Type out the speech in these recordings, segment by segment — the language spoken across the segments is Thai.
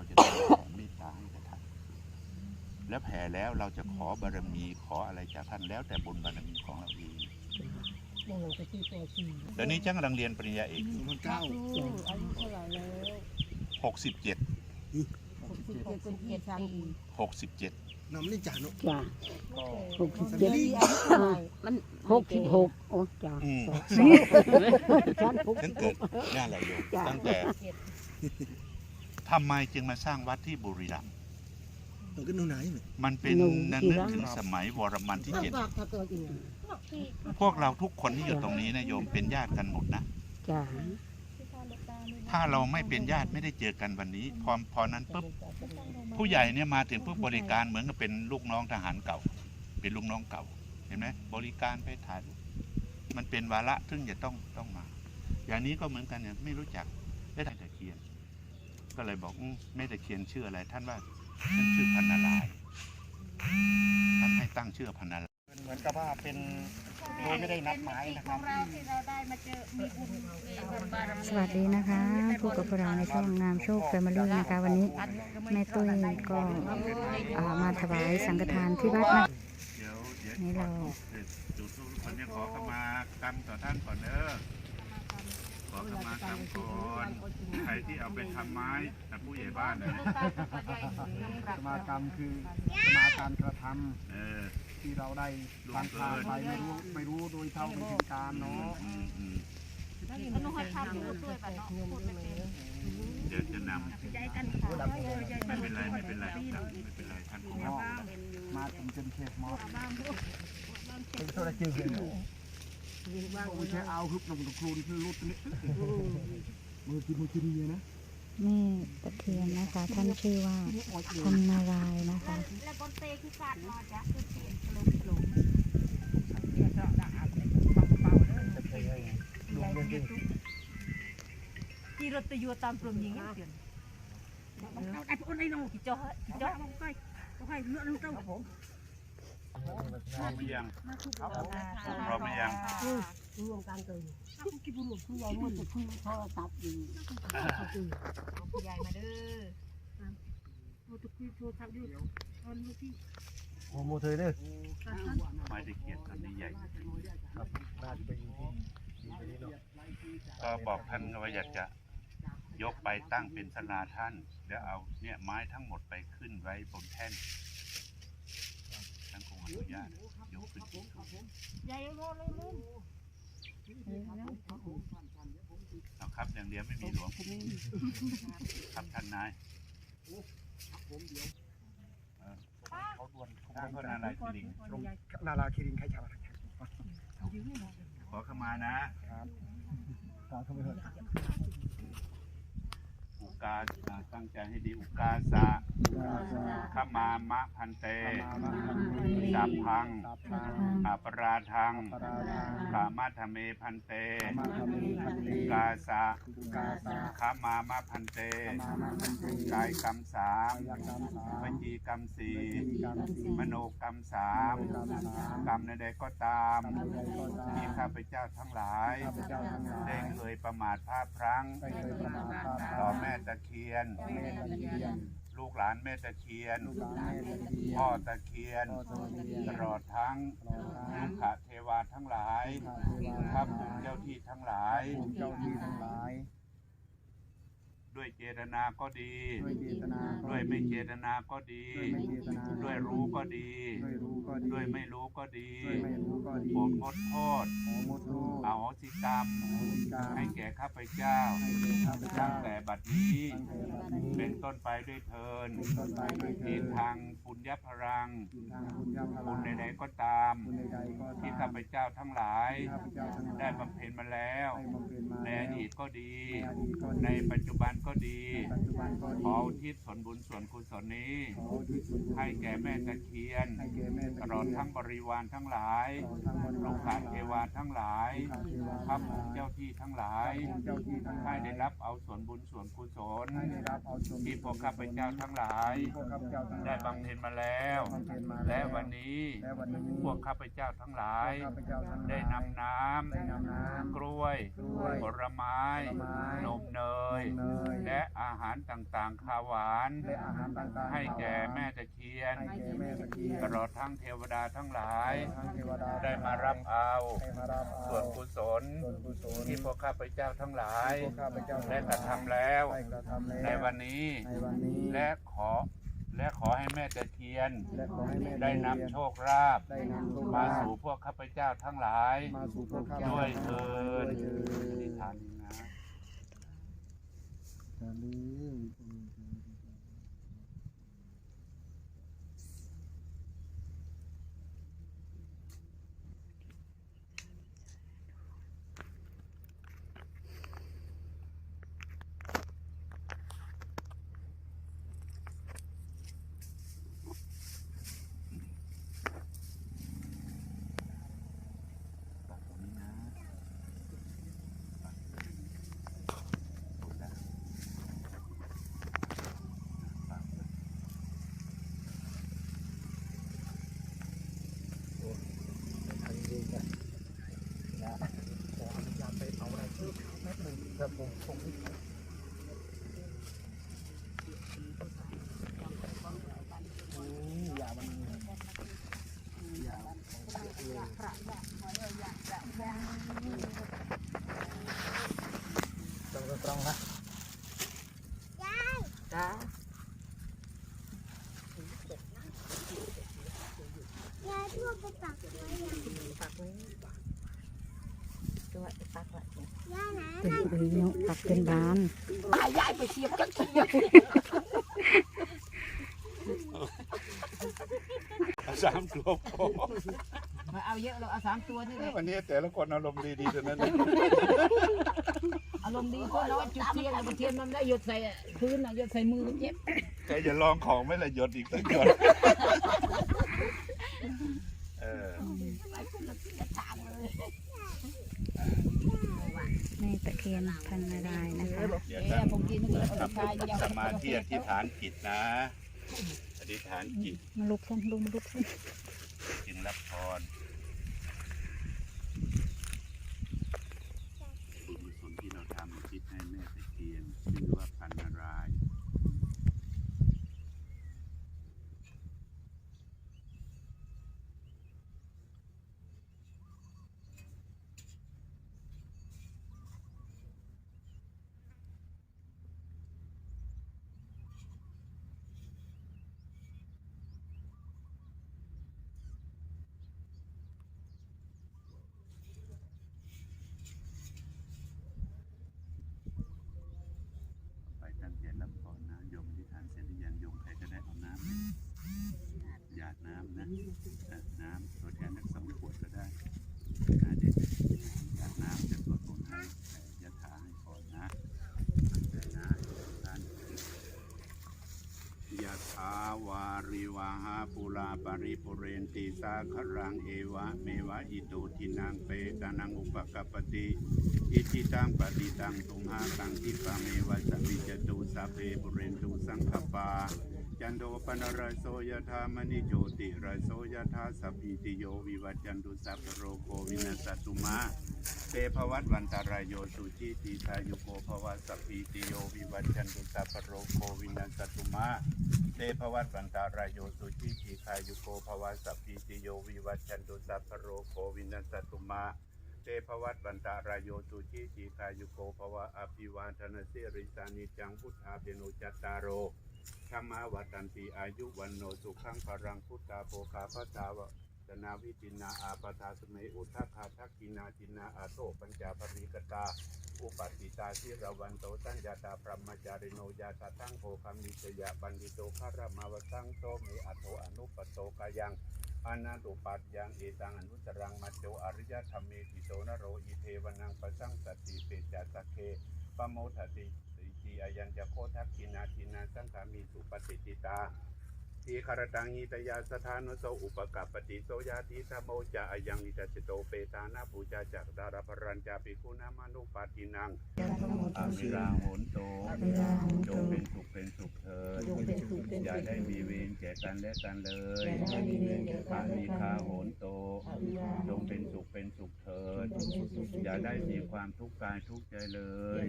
เราจะต้องแผ่เมตตาให้กับท่านแล้วแผ่แล้วเราจะขอบารมีขออะไรจากท่านแล้วแต่บุญบารมีของเราเองนั่งลงไปที่ตัวสี่เดี๋ยวนี้ช่างกำลังเรียนปริญญาเอกอยู่คนเก้าอายุเท่าไหร่แล้วหกสิบเจ็ดหกสิบเจ็ดเป็นที่สามปีหกสิบเจ็ดนำนี่จ่าเนาะจ้ะหกสิบเจ็เจ็ดดอายุเท่าไหร่มันหกสิบหกโอ้จ้ะอืมฉันหกฉันเกิดนี่นแหละโยมจ้ะตั้งแต่ ทำไมจึงมาสร้างวัดที่บุรีรัมย์เราก็นู่นไหนเนี่ยมันเป็นนันนึกถึงสมัยวรมันที่เจ็ดฝากถ้าตัวจริงพวกเราทุกคนที่อยู่ตรงนี้นะโยมเป็นญาติกันหมดนะ จ้ะถ้าเราไม่เป็นญาติไม่ได้เจอกันวันนี้ พอพอนั้นปุ๊บผู้ใหญ่เนี่ยมาถึงปุ๊บบริการเหมือนกับเป็นลูกน้องทหารเก่า เป็นลูกน้องเก่า เห็นไหมบริการไปถ่ายรูปมันเป็นวาระซึ่งจะต้องต้องมา อย่างนี้ก็เหมือนกันเนี่ยไม่รู้จักได้แต่ตะเคียน ก็เลยบอกอืมแม่ตะเคียนชื่ออะไร ท่านว่าท่านชื่อพันนารายณ์ท่านให้ตั้งชื่อพันนารายณ์เหมือนกับว่าเป็นโดยไม่ได้นัดหมายนะครับสวัสดีนะคะพบกับพวกเราในช่องงามโชคแฟมิลี่นะคะ วันนี้แม่ตุ้ยก็อ่ามาถวายสังฆทานที่วัดนะเดี๋ยวเดี๋ยวนี่เราเดี๋ยวจุดทูปคนนี้ขอขมากรรมต่อท่านก่อนเด้อ ขอขมากรรมก่อนใครที่เอาไปทำไม้แต่ผู้ใหญ่บ้านนะสมากรรมคือสมาการกระทำเออ ที่เราได้ทางทางไปไม่รู้ไม่รู้โดยเท่าไม่ถึงการเนาะอืมอืมเดี๋ยวจะนำไม่เป็นไรไม่เป็นไรครับไม่เป็นไรท่านคงรับมาถึงจนเขตมอดเป็นโซดาจืดเลย โอ้ยแค่เอาฮึบลงตะครูนคือรุดนี่มือกินมือกินเยอะนะแม่ตะเคียนนะคะท่านชื่อว่าพันนารายณ์นะคะแล้วก็เตะคือการนอนจ้ะคือเตะลงลงที่รถตะยัวตามปลมยิงเปลี่ยนไอ้พวกนี้น้องกี่จ่อกี่จ่อใกล้ใกล้เลือดน้ำเต้าผม พร้อมหรือยังพร้อมหรือยังรวมกันเลยกี่บุรุษผู้ใหญ่มันจะคุยโทรศัพท์อยู่ใหญ่มาเด้อโอ้ตะคุยโทรศัพท์อยู่ตอนที่โอ้โมเธอเด้อไม้ตะเคียนต้นนี้ใหญ่ครับน่าจะเป็นที่ดีไปนี้เนาะก็บอกท่านว่าอยากจะยกไปตั้งเป็นศาลาท่าน แล้วเอาเนี่ยไม้ทั้งหมดไปขึ้นไว้บนแท่น ท่านคงอนุญาตยกขึ้นใหญ่โลเลยลืมเอาครับอย่างเดียวไม่มีหลวงครับท่านนายเออเขาดวนท่านก็นาลายสิริงนาราคิรินใครชาวขอขมานะสาธุเถอุ กาอ่าตั้งใจให้ดีอุกาสะขมามะพันเตสัพพังสัปราทังปรารากามาธเมพันเตอุกาสะอุกาสาขมามะพันเตกายกรรมสามมสามวจีกรรมสี่วิกรรมสี่มโนกรรมสามกรรมใดๆก็ตามที่ข้าพเจ้าทั้งหลายข้าพเจ้าทั้งหลายได้เคยประมาทพลาดพลั้งได้เคยประมาทพลาดพลั้งต่อแม่ตะเคียน แม่ตะเคียนลูกหลานแม่ตะเคียน ลูกหลานแม่ตะเคียนพ่อตะเคียนพ่อตะเคียนตลอดทั้งตลอดทั้ลูงกขะเทวาทั้งหลายพระเทวาข้าภูมิเจ้าที่ทั้งหลายภูมิเจ้าที่ทั้งหลาย ด้วยเจตนาก็ดี ด้วยเจตนาก็ด้วยไม่เจตนาก็ดี ด้วยไม่เจตนาด้วยรู้ก็ดี ด้วยรู้ ก็ดีด้วยไม่รู้ก็ดีด้วยไม่รู้ก็ดีโปรดงดโทษขอมดโลกเอาสิกรรมขอวิการให้แก่ข้าพเจ้าให้แก่ข้าพเจ้าตั้งแต่บัดนี้ตั้งแต่บัดนี้เป็นต้นไปด้วยเทินเป็นต้นไปด้วยเถิที่ดทางปุญญพรังที่ทางบุญญาภบุลาญใดๆก็ตามบุญใดๆก็ตาม ที่ข้าพเจ้าทั้งหลายข้าพเจ้าทั้งหลาย ได้บำเพ็ญมาแล้วได้บำเพ็ญมาในแล้วอดีตก็ดีในอดีตก็ดี ในปัจจุบันก็ดีในปัจจุบันก็ขดีออุทิศส่วนบุญส่วนกุศลนี้ขออุทิศส่วนบุญให้แก่แม่ตะเคียนให้แก่แม่ตตะลอดเคียนทั้งบริวารทั้งหลายตลอดทั้งบริลูวารกหลานเทวาทั้งหลายลูกหลานเทวาพระทั้งหภูลายมิเจ้าที่ทั้งหลายพระภูมิเจ้าที่ทั้งหลาให้ยได้รับเอาส่วนบุญส่วนกุศลให้ได้รับเอาส่วนที่พวกข้าพเจ้าทั้งหลายพวกข้าพเจ้าทั้งหลาย ได้บำเพ็ญมาแล้วบำเพ็ญมาและวันนี้และวันนี้พวกข้าพเจ้าทั้งหลายข้าพเจ้าทั้งหลายได้นำน้ได้นำน้ำกล้วยกล้วยผลไม้ผลไม้นมเนยเนย และอาหารต่างๆข้าวหวาน และอาหารต่างๆให้แก่แม่ตะเคียน ให้แก่แม่ตะเคียนตลอดทั้งเทวดาทั้งหลาย ทั้งเทวดาได้มารับเอาได้มารับเอาส่วนกุศลส่วนกุศลที่พวกข้าพเจ้าทั้งหลายพวกข้าพเจ้าทั้งหลายได้กระทำแล้ว ได้กระทำแล้วในวันนี้ในวันนี้ และขอและขอให้แม่ตะเคียน และขอให้แม่ได้นำโชคลาภได้นำโชคมาลาภสู่พวกข้าพเจ้าทั้งหลาย มาสู่พวกข้าพเจ้าด้วยเถิด ด้วยเถิดอธิษฐานนะ สาธุปักตรงนี้นะปักกดแล้วปักเลย ทางนี้กันนะขออนุญาตไปเอาอะไรเพิ่มแป๊บหนึ่งครับผมส่งให้ อย่ามันอย่าตรงตรงๆนะ จ้า ยายทั่วไปตักไว้อะ ปักไว้ตัวปักไว้ ยายไหน เป็นปี เนาะตักเป็นบานยายไปเชียบกันเชียบเอาสามตัวพอมาเอาเยอะเราเอาสามตัวนี่เลยวันนี้แต่ละคนอารมณ์ดีๆเท่านั้นเลยอารมณ์ดีก็น้อยจุดเทียนเอาเทียนมันได้หยดใส่พื้นน่ะหยดใส่มือก็เจ็บใครจะลองของไม่ละหยดอีกสักหยดเออ แม่ตะเคียน พันนารายณ์นะคะเดี๋ยวเอ๊ะตั้งผมกินมันก็ทำสมาธิอธิษฐานจิตนะ อธิษฐานจิตมาลุกกันลุกมาลุกกันจึงรับพรบุญกุศลที่เราทำอุทิศให้แม่ตะเคียนชื่อว่าพันนารายณ์ ไปตั้งใจรับพรนะโยมอธิษฐานเสร็จห รือยังโยมใครก็ได้เอาน้ำหยาดน้ำนะเอ่อน้ำตัวแทนทั้งสองขวดก็ได้นะเด็กหยาดน้ำจะสวดมนให้ยะถาให้พรนะตั้งใจนะท่านยะถาวาริวาหาปุราปริปุเรนติสาครังเอวะเมวะอิโตทินังเปตานังอุปกปปติอิจิตังปฏิตังตุมหาตังทิปะเมวะสมิจตุสัพเพปุเรนตุสังขปา จันโดปนรายโสยธามณิโจติรายโสยธาสัพพิติโยวิวัจจันตุสัพพโรโควินัสตุมาเตภวัตวันตารายโยสุจิติสายุโกภวะสัพพิติโยวิวัจจันตุสัพพโรโควินัสตุมาเตภวัตวันตารายโยสุจิติสายุโกภวะสัพพิติโยวิวัจจันตุสัพพโรโควินัสตุมาเตภวัตวันตารายโยสุจิติคายุโกภวะอภิวาทนาเสริสานิจังพุทธาเปโนจัตตารโร ธรรมาวัตันติอายุวันโนสุขังพรังพุทธาโภคาพตาวะตนาวิตินาอาปทาสเมอุทธคาทักกินาจินาอาโตปัญจาภริกตา อุปัติตาสิรวันโตตัญญาตาพรหมจาริโนยาตาตั้งโภคามิจยะบันดิโตคารมาวสังโตเมอัตโตอนุปโตกายังอานาตุปัฏยังเอตังอนุตรังมัจโจอริยธรรมเมติโตนโรอิเทวนังปะสังสติเปจัสสเคปโมทติสิจีอายัญจะโคทักกินาทิ สังขามีสุปฏิติตาทีคารตังหิตยาสถานุโสอุปกัปปติโสยาติธรรมโมจะอายังอิตสิโตเปตานาปูจาจักดาราภรัญจาปิคุนามานุปาตินังอามิราโหนโตจงเป็นสุขเป็นสุขเถิดอย่าได้มีเวรแก่กันและกันเลยอามิคาโหนโตจงเป็นสุขเป็นสุขเถิดอย่าได้มีความทุกข์กายทุกข์ใจเลย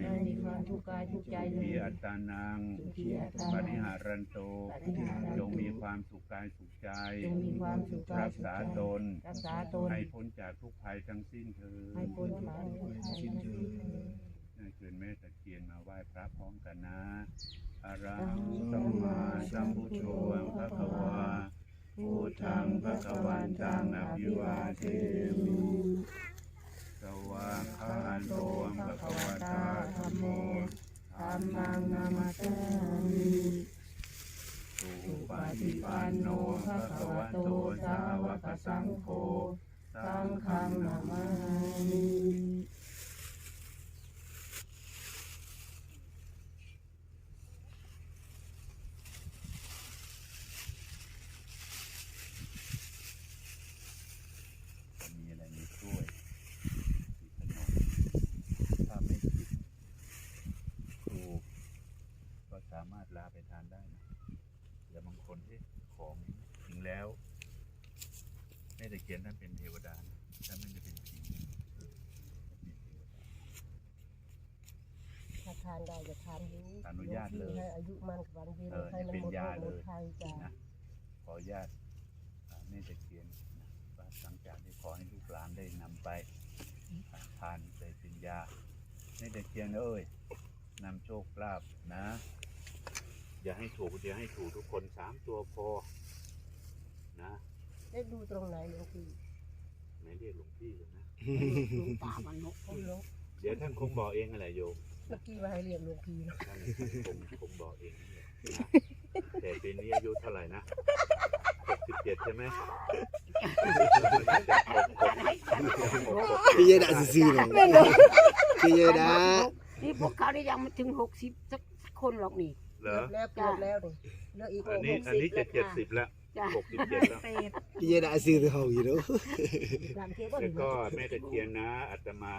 มีอัตตานังปริหารันโต จงมีความสุขกายสุขใจรักษาตนให้พ้นจากทุกภัยทั้งสิ้นเถิดให้เชิญแม่ตะเคียนมาไหว้พระพร้อมกันนะอะระหังสัมมาสัมพุทโธพระคะวาพุทธังพระคะวันตังอภิวาเทมิสวาคาโตพระคะวตาธัมโมธั มมังนามัสสามิสุปฏิปันโนภะคะวะโตสาวกสังโฆสังฆังนามามิอะไรมีกล้วยมีขนมถ้าไม่ผิดครูก็สามารถลาไปทานได้นะ แต่บางคนที่ของจริงแล้วแม่ตะเคียนท่านเป็นเทวดานะท่านไม่ได้เป็นผีเป็นเทวดา ถ้าทาน ได้จะทานอยู่อนุญาตเลย ให้อายุมันขวัญยืนเออให้มันเป็นหมดยาโรคหมเลยดภัยจ้ะนะขออนุญาตอ่าแม่ตะเคียนนะว่าหลังจากที่ขอให้ลูกหลานได้นำไปอ่าทานไปเป็นยาแม่ตะเคียนเอ้ยนำโชคลาภนะ อย่าให้ถูกเดี๋ยวให้ถูกทุกคนสามตัวพอนะได้ดูตรงไหนหลวงพี่ไม่เรียกหลวงพี่เลยนะ หลวงตามันนกเขาลกเดี๋ยวท่านคงบอกเองอะไรโยมเมื่อกี้ว่าให้เรียกหลวงพี่นะท่านคงคงบอกเองนะแต่ปีนี้อายุเท่าไหร่นะหกสิบเจ็ดใช่ไหมพี่ยายดาซื่อๆหน่อยพี่ยายดานี่พวกเขาได้ยังไม่ถึงหกสิบสักคนหรอกนี่เหรอแล้วเกือบแล้วนี่เหลืออีกอันนี้อันนี้จะเจ็ดสิบแล้วจ้ะหกสิบเจ็ดแล้ว พี่ยายดาซื่อเฮาอยู่เนาะหลังเทียบก็แล้วก็แม่ตะเคียนนะอาตมา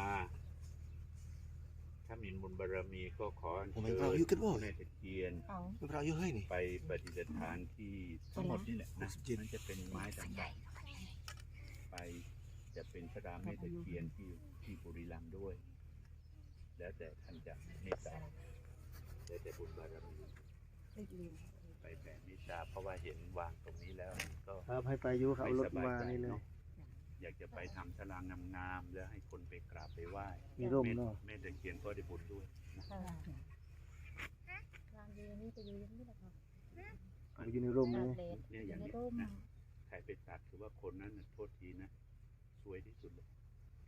ถ้ามีบุญบารมีก็ขออัญผมเชิเป็นญเราอยู่กันบ่แม่ตะเคียน เอาเป็นเราอยู่เฮ้ยนี่ ไปปฏิสถานที่ทั้งหมดนี่แหละนะ67 มันจะเป็นไม้ต่างๆไปจะเป็นพระรามแม่ตะเคียนที่ที่บุรีรัมย์ด้วย แล้วแต่ท่านจะเมตตาแล้วแต่บุญบารมีไปแผ่เมตตาเพราะว่าเห็นวางตรงนี้แล้วก็ ครับให้ไปอยู่เขาไม่รสถบายมาใจนี่เลยเนาะ อยากจะไปทำตารางงามๆแล้วให้คนไปกราบไปไหว้มีร่มเนาะแม่ตะเคียนก็ได้บุญด้วยนะอยู่ในร่มนี่เนี่ยอย่างนี้นะใครไปตัดถือว่าคนนั้นน่ะโทษทีนะสวยที่สุดเลย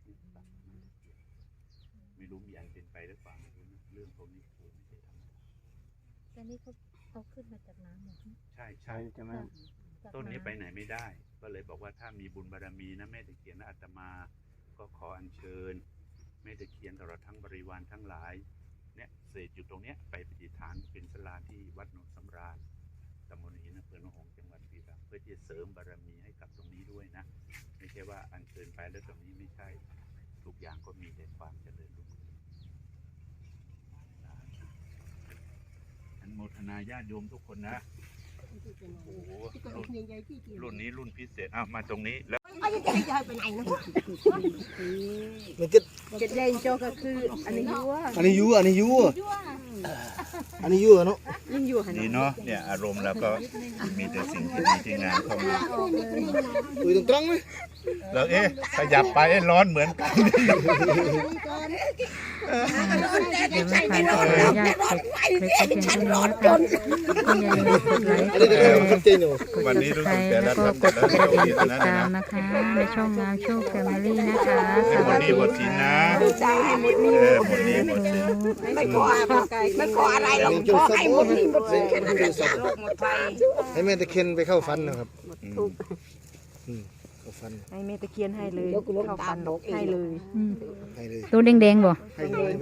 เนี่ยตัดมาไม่รู้มีอันเป็นไปหรือเปล่าไม่รู้นะเรื่องพวกนี้โอ้ไม่ใช่ธรรมดาแต่นี่เขาเอาขึ้นมาจากน้ำเหรอใช่ใช่ใช่ใช่ไหม ต้นนี้ไปไหนไม่ได้ ก็เลยบอกว่าถ้ามีบุญบารมีนะแม่ตะเคียนและอาตมา ก็ขออัญเชิญแม่ตะเคียนตลอดทั้งบริวารทั้งหลายเนี่ยเศษอยู่ตรงเนี้ยไปปฏิฐานเป็นสลาที่วัดโนนสำราญตำบลหินอำเภอหนองหงส์จังหวัดบุรีรัมย์เพื่อที่จะเสริมบารมีให้กับตรงนี้ด้วยนะ ไม่ใช่ว่าอัญเชิญไปแล้วตรงนี้ไม่ใช่ทุกอย่างก็มีแต่ความเจริญรุ่งเรืองอันโมทนาญาติโยมทุกคนนะ โอ้โหรุ่นนรุ่นนี้รุ่นพิเศษอะมาตรงนี้แล้ว ไอ้จะให้ยายไปไหนนะมันก็เจ็ดใหญ่โจก็คืออันนี้ยัวอันนี้อยู่อันนี้อยู่อันนี้อยู่อะเนาะยิ่งอยู่หันนี่เนาะเนี่ยอารมณ์แล้วก็มีแต่สิ่งที่ดีที่งามเข้ามาคุยตรงๆไหมแล้วเอ๊ะขยับไปเอ๊ะร้อนเหมือนกันเดี๋ยวไม่ทันขออนุญาตจบคลิปไปเพียงเท่านี้นะคะก็อย่าลืมกดไลค์อันกนี้ดเดี๋ยวแชเราร์ทำใจหนูกดวันนี้รู้สึก subscribe แต่แล้ละวก็ท่านกดกระดิ่งแต่ติดละตามนะนะคะในช่องงามโชคแฟมิลี่นะคะสให้หมวัดสนี้ดีหมดสินนะ ใจให้หมดนี่เออหมดนี้หมดสินไม่ขอไม่ขออะไรหรอกขอให้หมดนี่หมดสิแค่นั้นแหละจ้ะให้แม่ตะเคียนไปเข้าฟันนะครับอืมอืมเข้าฟันให้เมตะเคียนให้เลยเข้าฟันให้เลย อืมให้เลยตัวแดงๆบ่ให้เลย